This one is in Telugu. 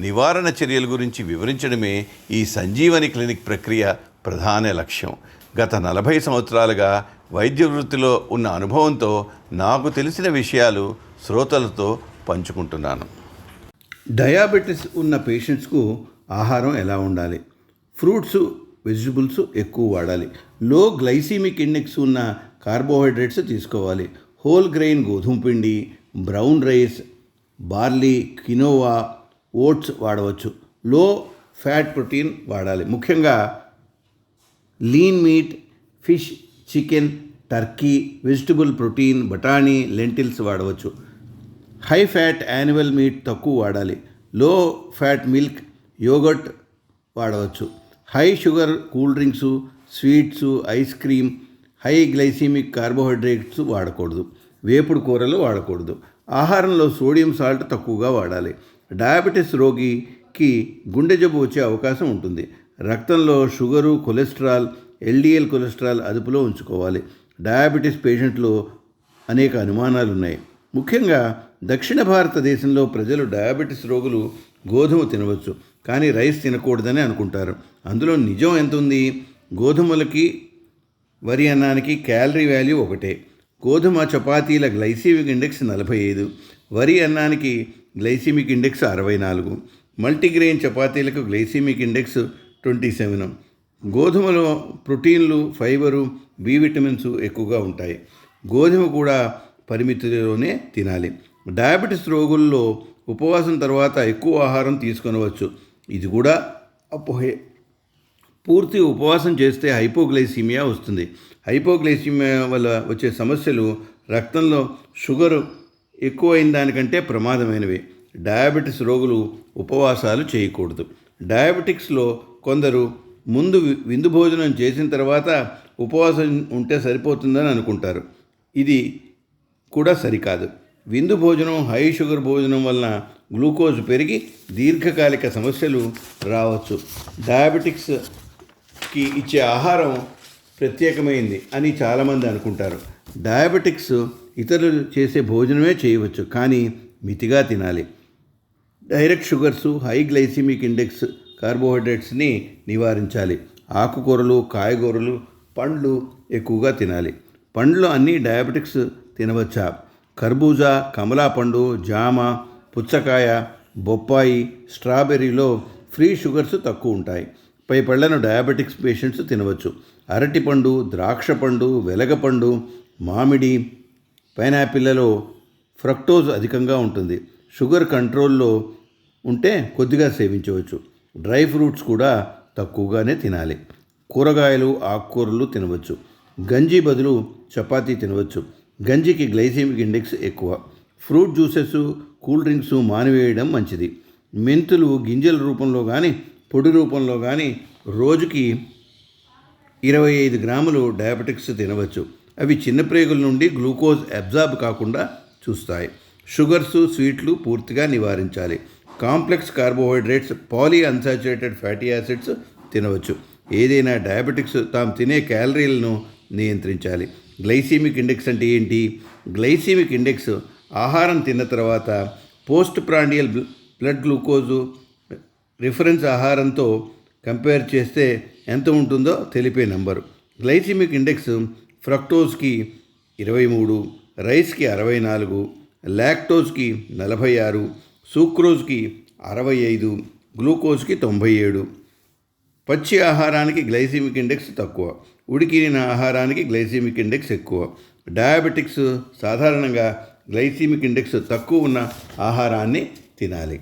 నివారణ చర్యల గురించి వివరించడమే ఈ సంజీవని క్లినిక్ ప్రక్రియ ప్రధాన లక్ష్యం. గత నలభై సంవత్సరాలుగా వైద్య వృత్తిలో ఉన్న అనుభవంతో నాకు తెలిసిన విషయాలు శ్రోతలతో పంచుకుంటున్నాను. డయాబెటీస్ ఉన్న పేషెంట్స్కు ఆహారం ఎలా ఉండాలి? ఫ్రూట్స్ వెజిటబుల్స్ ఎక్కువ వాడాలి. లో గ్లైసీమిక్ ఇండెక్స్ ఉన్న కార్బోహైడ్రేట్స్ తీసుకోవాలి. హోల్ గ్రెయిన్ గోధుమ పిండి brown rice barley quinoa oats వాడవచ్చు. లో ఫ్యాట్ ప్రోటీన్ వాడాలి. ముఖ్యంగా lean meat fish chicken turkey vegetable protein బఠానీ లెంటిల్స్ వాడవచ్చు. హై ఫ్యాట్ యానిమల్ మీట్ తక్కువ వాడాలి. లో ఫ్యాట్ మిల్క్ యోగర్ట్ వాడవచ్చు. High sugar cool drinks sweets ice cream high glycemic carbohydrates వాడకూడదు. వేపుడు కూరలు వాడకూడదు. ఆహారంలో సోడియం సాల్ట్ తక్కువగా వాడాలి. డయాబెటీస్ రోగికి గుండె జబ్బు వచ్చే అవకాశం ఉంటుంది. రక్తంలో షుగరు కొలెస్ట్రాల్ ఎల్డిఎల్ కొలెస్ట్రాల్ అదుపులో ఉంచుకోవాలి. డయాబెటీస్ పేషెంట్లో అనేక అనుమానాలు ఉన్నాయి. ముఖ్యంగా దక్షిణ భారతదేశంలో ప్రజలు డయాబెటీస్ రోగులు గోధుమ తినవచ్చు. కానీ రైస్ తినకూడదని అనుకుంటారు. అందులో నిజం ఎంత ఉంది? గోధుమలకి వరి అన్నానికి క్యాలరీ వాల్యూ ఒకటే. గోధుమ చపాతీల గ్లైసీవిక్ ఇండెక్స్ నలభై ఐదు. వరి అన్నానికి గ్లైసీమిక్ ఇండెక్స్ అరవై నాలుగు మల్టీగ్రెయిన్ చపాతీలకు గ్లైసీమిక్ ఇండెక్స్ ట్వంటీ సెవెన్ గోధుమలో ప్రోటీన్లు ఫైబరు బి విటమిన్స్ ఎక్కువగా ఉంటాయి. గోధుమ కూడా పరిమితిలోనే తినాలి. డయాబెటీస్ రోగుల్లో ఉపవాసం తర్వాత ఎక్కువ ఆహారం తీసుకొనవచ్చు. ఇది కూడా అపోహే. పూర్తి ఉపవాసం చేస్తే హైపోగ్లైసీమియా వస్తుంది. హైపోగ్లైసీమియా వల్ల వచ్చే సమస్యలు రక్తంలో షుగర్ ఎక్కువైన దానికంటే ప్రమాదమైనవి. డయాబెటిస్ రోగులు ఉపవాసాలు చేయకూడదు. డయాబెటిక్స్లో కొందరు ముందు విందు భోజనం చేసిన తర్వాత ఉపవాసం ఉంటే సరిపోతుందని అనుకుంటారు. ఇది కూడా సరికాదు. విందు భోజనం హై షుగర్ భోజనం వలన గ్లూకోజ్ పెరిగి దీర్ఘకాలిక సమస్యలు రావచ్చు. డయాబెటిక్స్కి ఇచ్చే ఆహారం ప్రత్యేకమైంది అని చాలామంది అనుకుంటారు. డయాబెటిక్స్ ఇతరులు చేసే భోజనమే చేయవచ్చు కానీ మితిగా తినాలి. Direct sugars high glycemic index కార్బోహైడ్రేట్స్ని నివారించాలి. ఆకుకూరలు కాయగూరలు పండ్లు ఎక్కువగా తినాలి. పండ్లు అన్నీ డయాబెటిక్స్ తినవచ్చా? కర్బూజా కమలా పండు జామ పుచ్చకాయ బొప్పాయి స్ట్రాబెర్రీలో ఫ్రీ షుగర్స్ తక్కువ ఉంటాయి. పై పళ్ళను డయాబెటిక్స్ పేషెంట్స్ తినవచ్చు. అరటిపండు ద్రాక్ష పండు వెలగపండు మామిడి పైనాపిల్లలో ఫ్రక్టోజ్ అధికంగా ఉంటుంది. షుగర్ కంట్రోల్లో ఉంటే కొద్దిగా సేవించవచ్చు. డ్రై ఫ్రూట్స్ కూడా తక్కువగానే తినాలి. కూరగాయలు ఆకుకూరలు తినవచ్చు. గంజి బదులు చపాతీ తినవచ్చు. గంజికి గ్లైసెమిక్ ఇండెక్స్ ఎక్కువ. ఫ్రూట్ జ్యూసెస్ కూల్ డ్రింక్స్ మానివేయడం మంచిది. మెంతులు గింజల రూపంలో కానీ పొడి రూపంలో కానీ రోజుకి ఇరవై ఐదు గ్రాములు డయాబెటిక్స్ తినవచ్చు. అవి చిన్న ప్రేగుల నుండి గ్లూకోజ్ అబ్జార్బ్ కాకుండా చూస్తాయి. షుగర్స్ స్వీట్లు పూర్తిగా నివారించాలి. Complex carbohydrates poly unsaturated fatty acids తినవచ్చు. ఏదైనా డయాబెటిక్స్ తాము తినే క్యాలరీలను నియంత్రించాలి. గ్లైసీమిక్ ఇండెక్స్ అంటే ఏంటి? గ్లైసీమిక్ ఇండెక్స్ ఆహారం తిన్న తర్వాత post prandial blood glucose reference ఆహారంతో కంపేర్ చేస్తే ఎంత ఉంటుందో తెలిపే నంబరు. గ్లైసిమిక్ ఇండెక్స్ ఫ్రక్టోజ్కి ఇరవై మూడు రైస్కి అరవై నాలుగు లాక్టోజ్కి నలభై ఆరు సూక్రోజ్కి అరవై ఐదు గ్లూకోజ్కి తొంభై ఏడు పచ్చి ఆహారానికి గ్లైసీమిక్ ఇండెక్స్ తక్కువ ఉడికిన ఆహారానికి గ్లైసీమిక్ ఇండెక్స్ ఎక్కువ. డయాబెటిక్స్ సాధారణంగా గ్లైసీమిక్ ఇండెక్స్ తక్కువ ఉన్న ఆహారాన్ని తినాలి.